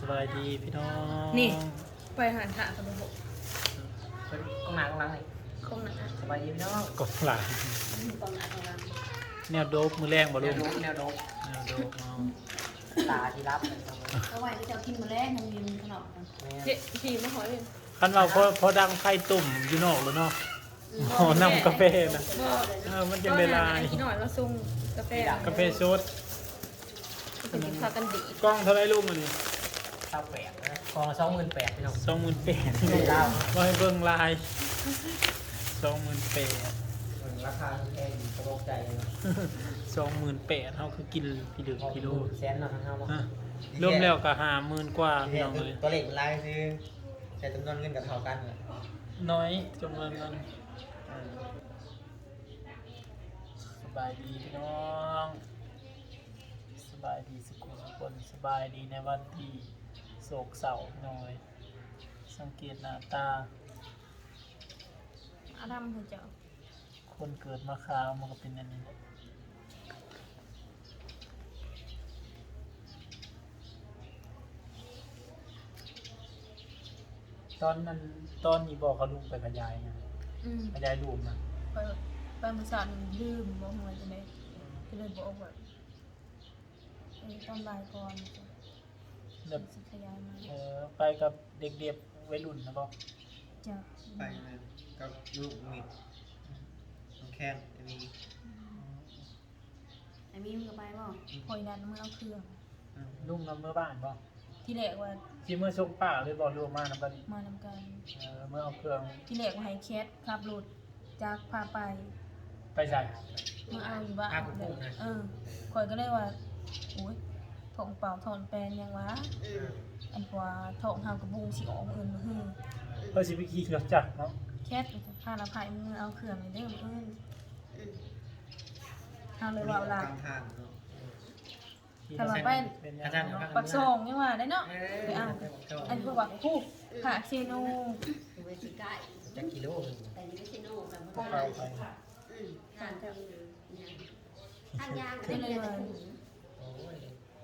สบายดีพี่น้องนี่ ไปหารขากับระบบเป็นกองหนังกองหนังเลยคงหนักอะสบายดีพี่น้องกบหลานตอนหนักของเราแนวโดบมือแรงบ่แนลูวกโน้มแนวโน้มแนวโดบเอาตาที่รับเลยครับเอาไว้จะกินมาแรกมันยืนขนมกันแม่เจ๊ขี่มาหอยเลยคันเราพอพอดังไข่ตุ่มอยู่นอกแล้วเนาะหอนำกาแฟนะเออมันจะเวลากินหน่อยแล้วซุ่มกาแฟกาแฟสดถึงกินข้าวกันดีกล้องเท่าไรลูกมันนี่เศร้าแปดนะกองละสองหมื่นแปดพี่น้องสองหมื่นแปดไม่เล่าว่าให้เบิ่งลายสองหมื่นแปดราคาแพงตกใจเลยสองหมื่นแปดเขาคือกินพี่ดึกพี่โลแสนเนาะทั้งเฮาอะรวมแล้วก็ห้าหมื่นกว่าพี่น้องเลยตัวเลขมันลายซื้อแต่จำนวนเงินกับเท่ากันเลยน้อยจำนวนเงินสบายดีพี่น้อง สบายดีสุขุมคนสบายดีในวันที่ โศกเศร้าพี่น้องเลยสังเกตหน้าตา อาดัมหัวเจ้าคนเกิดมาขาวมันก็เป็นอันนี้ตอนนั้นตอนนี้บอกเขาลุงไปขยายไงอืมขยายรูมนะไปไปมือสานลืมบอกหัวจะได้ก็เลยบอกว่าเออตอนบ่ายก่อน แบบสิขยายมาเออไปกับเด็กๆวัยรุ่นนะบอกจะไปนะกับลูกมีน้องแคนอันนี้ไอ้มีมึงก็ไปบ่คอยนัดมึงเอาเครื่อง ลุงนำเมื่อบ้านบอกที่แรกว่าที่เมื่อชกป่าเลยบอกรวมมานำกันมานำกันเออเมื่อเอาเครื่องที่แรกว่าให้แคทขับรถจากพาไปไปใส่มาเอาอยู่บ้านเออคอยก็เลยว่าโอ้ย ถงเป่าถอนแปลนยังวะอันกว่าถงหามกระบุงสิออกเอินมาฮือเพื่อสิไปขี่รถจักรเนาะแคทพาละพายมือเอาเครื่องในเด้อเอินเอาเลยว่าเอาละกลางทางเนาะขี่ถ้าว่าไปเป็นยังไงเนาะปักซองยังว่าได้เนาะไปเอาอันพวกว่าผู้ขาเซโนไม่ใช่ไก่จักกิโลแต่นี่ไม่ใช่โน่กันเข้าไปอืมทานกันทานยางก็เลยว่าโอ้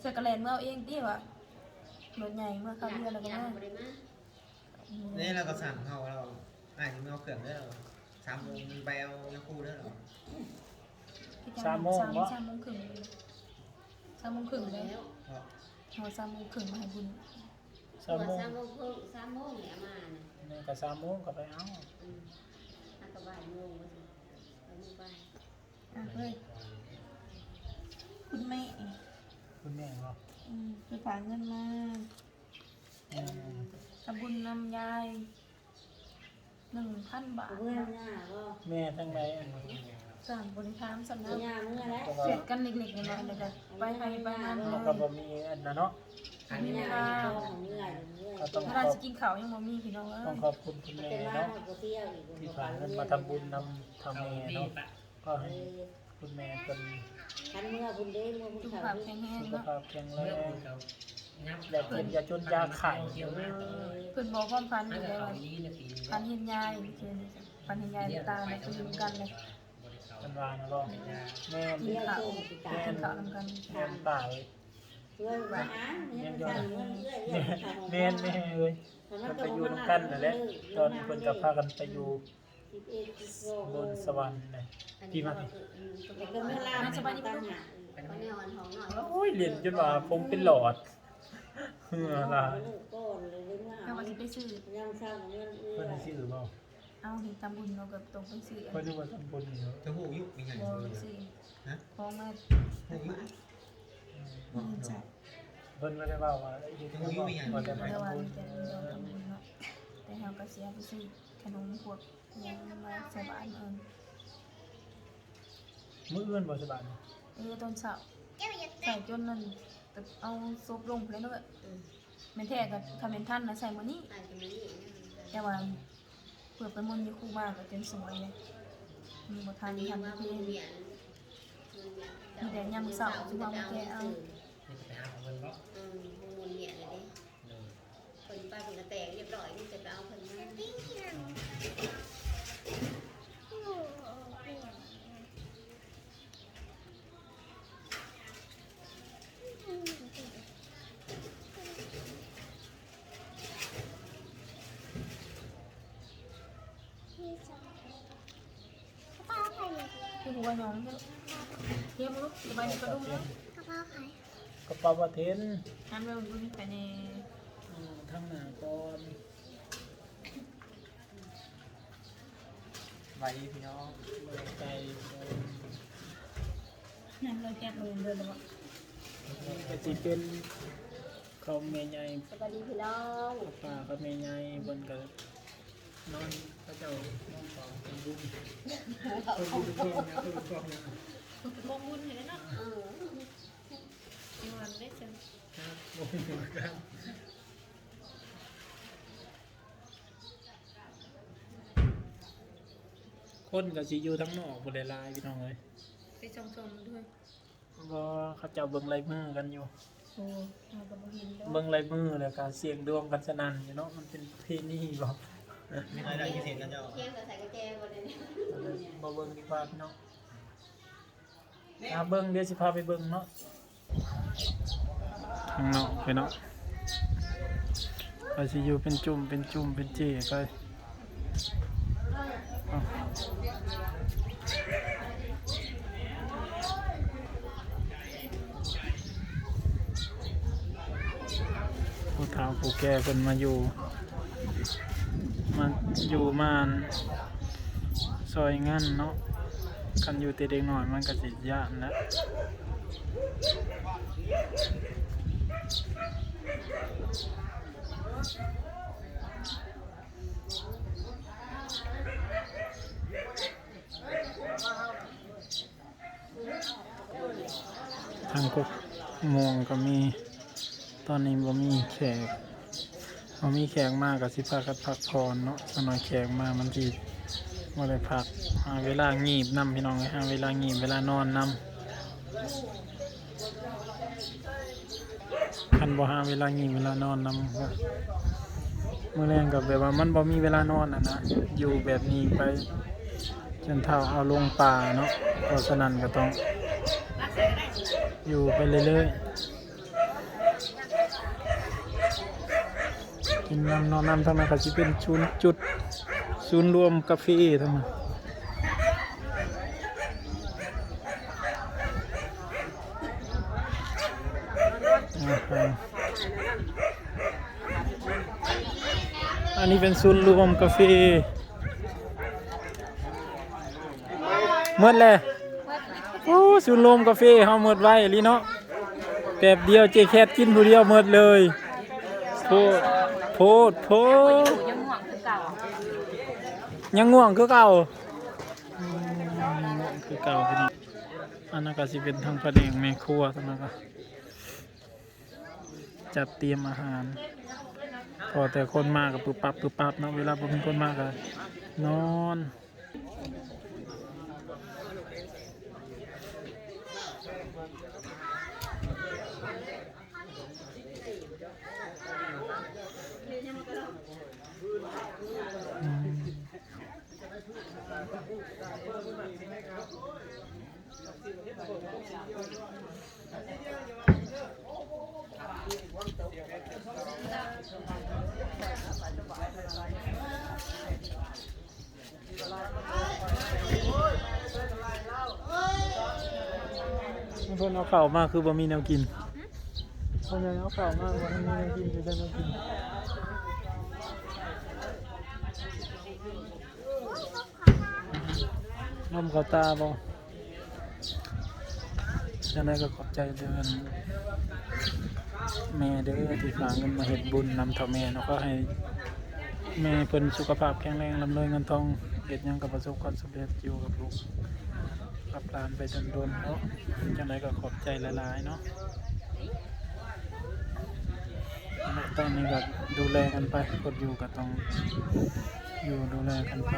ยสกแลนเมื่อเอาเองติว่ารถใหญ่เมื่อเข้าเรือแล้วก็ยางมาไม่ได้มานี่เราก็สั่งเขาเราอ่านที่ไม่เอาเครื่องได้หรอสามโมงไปเอายาคูได้หรอสามโมงสามโมงครึ่งสามโมงครึ่งเลยแล้วเพราะเอาสามโมงครึ่งมาให้บุญสามโมงสามโมงครึ่งสามโมงเนี่ยมาเนี่ยนี่ก็สามโมงก็ไปเอาอืมอันก็บ่ายโมงว่าสิไปโมงบ่ายอะเฮ้ยคุณแม่ คุณแม่บอกอืมไปฝากเงินมาอืมทำบุญนำยายหนึ่งพันบาทเมื่อหน้าก็แม่ทั้งไหนอันนี้สั่งบริการสำนัเมื่กอเมื่อแล้วเพราะว่าเสร็จกันเล็กๆน้อยๆแล้วก็ไปไปไปมาเลมันยก็บ่มีอันนั้นเนาะอันนี้เมื่อของเมื่อเมื่อก็ต้องถ้าขเราอบจะกินข้าวยังบ่มีพี่น้องเอ้ต้องยขอบคุณคุณเป็แม่นว่าเนาะเราเที่ยวอีกที่ผ่านเงินมาทำบุญนำทำแม่เนาะก็ให้คุณแม่เป็น คันเมื่อ คุณเด้เมื่อคุณสุขขัภาบพแข็งแรงสุขเนาะภาพแข็งแรงและเป็นยาจนยาไข่เพิ่นบอกความพันอยู่เลยว่าพันเห็นยายคือพันเห็นยายตาเนี่ยคืออยู่กันเลยเป็นวานเนาะแม่กินข้าวกินข้าวนำกันแม่ตายเพื่อนมาหาเนี่ยมันสั่งเงินเรื่อยๆแม่แม่เอ้ยมันไปอยู่นำกันนั่นแหละตอนเพิ่นก็พากันไปอยู่บนสวรรค์เลยพี่มา แต่ก็ไม่ลาไม่สบายดีมั้ย เขาเนี่ยอ่อนท้องหน่อยโอ้ยเรียนจนว่าผมเป็นหลอดเฮือล่ะก้อนเลยเรื่องถ้าว่าสิไปซื้อยังสร้างเงินเอื้เพิ่นอสิซื้อบ่เอาเห็นทำบุญเราก็ต้องไปซื้อเพิ่นว่าทำบุญอยู่จะหูยุกมีอย่างบ่เงี้ยซื้อฮะของมาหูยุกเงินจ่ายเพิ่นไม่ได้ว่าว่าไอ้ที่เพิ่นบอกว่าจะมาแต่ว่าทำบุญจะเราทำบุญเนาะแต่เราก็เสียไปซื้อขนมพวกยังมาใส่บาตรเอิ้นมื้ออื่นบ่สบาย เออตอนเช้าใส่จนนั่นแต่เอาซบลงไปเลยเนาะแม่นแท้ก็ถ้าแม่นท่านน่ะใส่มื้อนี้ตายจะไม่ดีแต่ว่าเปิดไปมนต์อยู่คู่บ้านก็เป็นสวยเลยมีบ่ทันนี่ทันว่าเพีผู้ยเมียนมีแต่ยามมื้อเช้าสิว่ามาแกเอาไปหาเงินเนาะอืมผู้มูลเมียนเลยดิคนไปคนกระแตกเรียบร้อยนี่จะไปเอาคนมา หัวหยองเด้อเทียมลูกสบายดีปะลุงเด้อกระเป๋าใครกระเป๋าประเทนน้ำเร็วดูนี่ไปในทั้งหน้าก่อนไปพี่น้องเบิ่งใจน้ำเลยแก้มเลยเดินเลยบ่ก็สิเป็นเขาแม่ใหญ่สวัสดีพี่น้องป้ากับแม่ใหญ่บนก็นอนพระเจ้านอนเฝ้าเป็นบุญ เป็นบุนะเพิ่มความนะมองบุญเห็นแล้วเนาะเออมีวันได้เจอครับบุญเหมือนกันคนก็สิอยู่ทั้งนอกบ่ได้หลายพี่น้องเอ้ยไปชมชมด้วยบ่เขาเจ้าเบิ่งลายมือกันอยู่ โอ้เราก็บ่เห็นแล้ว เบิ่งลายมือแล้วก็เสียงดวงกันสนั่นอยู่เนาะมันเป็นเพลนี้บ่ มีใครได้ยินเสียงกันเจ้าเที่ยงกับใส่กระเจบนนี้มาเบิ่งดีกว่าพี่น้องอ่าเบิ่งเดี๋ยวสิพาไปเบิ่งเนาะข้างนอกไปเนาะไปสิอยู่เป็นจุ่มเป็นจุ่มเป็นเจไปเอาผู้เฒ่าผู้แก่เพิ่นมาอยู่ มาอยู่มานซอยงั้นเนาะกันอยู่แต่เด็กหน่อยมันก็สิยานแหล้วทางกุกมวงก็มี ตอนนี้บ่มีแขก บ่มีแขกมากกับสิพากันพักผ่อนเนาะสกหน่อยแขกมากมันสิมาได้พักหาเวลางีบนำพี่น้องหาเวลางีบเวลานอนนำคันบ่หาเวลางีบเวลานอนนำก็มื้อแรงกับแบบว่ามันบ่มีเวลานอนอะนะอยู่แบบนี้ไป จนเท่าเอาลงป่าเนาะเพราะฉะนั้นก็ต้อง อยู่ไปเรื่อยๆ กินน้ำนอนน้ำทั้งนั้นก็สิเป็นชุนจุดศูนย์รวมกาแฟทั้งนั้นอันนี้เป็นศูนย์รวมกาแฟหมดเลยโอ้ศูนย์รวมกาแฟเฮาหมดไว้ลีเนาะแป๊บเดียวเจแคทกินผู้เดียวหมดเลยโพด โพดโพดยังห่วงคือเก่ายังง่วงคือเก่าอืมง่วงคือเก่าพี่น้องอันนั้นก็สิเป็นทางประเดียงแม่ครัวทั้งนั้นก็จัดเตรียมอาหาร พอแต่คนมากกับปึ๊บปั๊บปึ๊บปั๊บเนาะเวลาบ่มีคนมากก็นอน เพิ่นเอาข้าวมาคือบ่มีแนวกินเพิ่นเอาข้าวมาบ่มีแนวกินคือได้แนวกินนมเขาตาบ่ ฉะนั้นก็ขอบใจเดือนแม่เด้อที่ฝากเงินมาเฮ็ดบุญนำเท่าแม่เนาะก็ให้แม่เพิ่นสุขภาพแข็งแรงลำรวยเงินทองเฮ็ดยังก็ประสบความสำเร็จอยู่กับลูกกับหลานไปจนโดนเนาะจังไดก็ขอบใจหลายๆเนาะและตอนนี้ก็ดูแลกันไปกดอยู่ก็ต้องอยู่ดูแลกันไป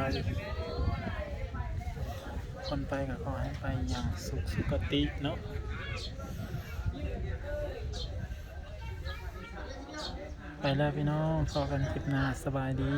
คนไปก็ขอให้ไปอย่างสุขสุขติเนาะไปแล้วพี่น้องพอกันคลิปหน้าสบายดี